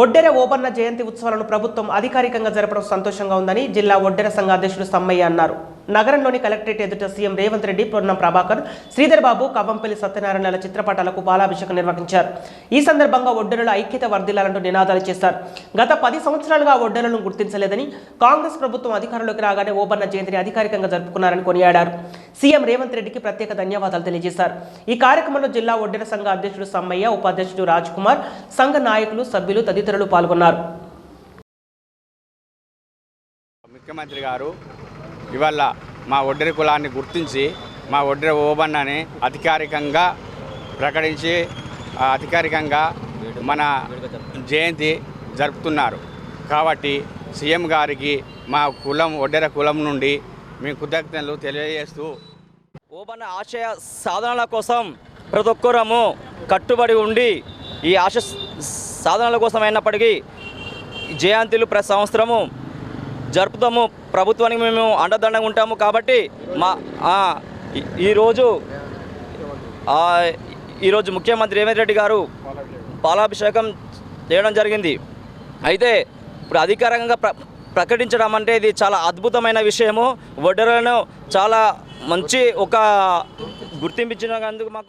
ఒడ్డెర ఓబన్న జయంతి ఉత్సవాలను ప్రభుత్వం అధికారికంగా జరపడం సంతోషంగా ఉందని జిల్లా ఒడ్డెర సంఘ అధ్యక్షుడు సమ్మయ్య అన్నారు. నగరంలోని కలెక్టరేట్ ఎదుట సీఎం రేవంత్ రెడ్డి పొన్నం ప్రభాకర్ శ్రీధర్ బాబు కవ్వంపల్లి సత్యనారాయణల చిత్రపటాలకు బాలాభిషేకం నిర్వహించారు. ఈ సందర్భంగా ఒడ్డెరల ఐక్యత వర్ధిల్లాలంటూ నినాదాలు చేశారు. గత పది సంవత్సరాలుగా ఒడ్డెరలను గుర్తించలేదని కాంగ్రెస్ ప్రభుత్వం అధికారంలోకి రాగానే ఓబన్న జయంతిని అధికారికంగా జరుపుకున్నారని కొనియాడారు. సీఎం రేవంత్ రెడ్డికి ప్రత్యేక ధన్యవాదాలు తెలియజేశారు. ఈ కార్యక్రమంలో జిల్లా ఒడ్డెర సంఘ అధ్యక్షుడు సమ్మయ్య ఉపాధ్యక్షుడు రాజ్ కుమార్ సంఘ నాయకులు సభ్యులు తదితరులు పాల్గొన్నారు. ముఖ్యమంత్రి గారు ఇవాళ మా ఒడ్డరి కులాన్ని గుర్తించి మా ఒడ్డరి ఓబన్నని అధికారికంగా ప్రకటించి అధికారికంగా మన జయంతి జరుపుతున్నారు. కాబట్టి సీఎం గారికి మా కులం ఒడ్డెర కులం నుండి మీ కృతజ్ఞతలు తెలియజేస్తూ ఓబన్న ఆశయ సాధనల కోసం ప్రతి ఒక్కరము కట్టుబడి ఉండి ఈ ఆశ సాధనల కోసం అయినప్పటికీ జయంతులు ప్రతి సంవత్సరము జరుపుతాము. ప్రభుత్వానికి మేము అండదండగా ఉంటాము కాబట్టి మా ఈరోజు ఈరోజు ముఖ్యమంత్రి రేవంత్ రెడ్డి గారు పాలాభిషేకం చేయడం జరిగింది. అయితే ఇప్పుడు అధికారికంగా ప్ర ప్రకటించడం అంటే ఇది చాలా అద్భుతమైన విషయము. వడ్డరలను చాలా మంచి ఒక గుర్తింపు ఇచ్చినందుకు మాకు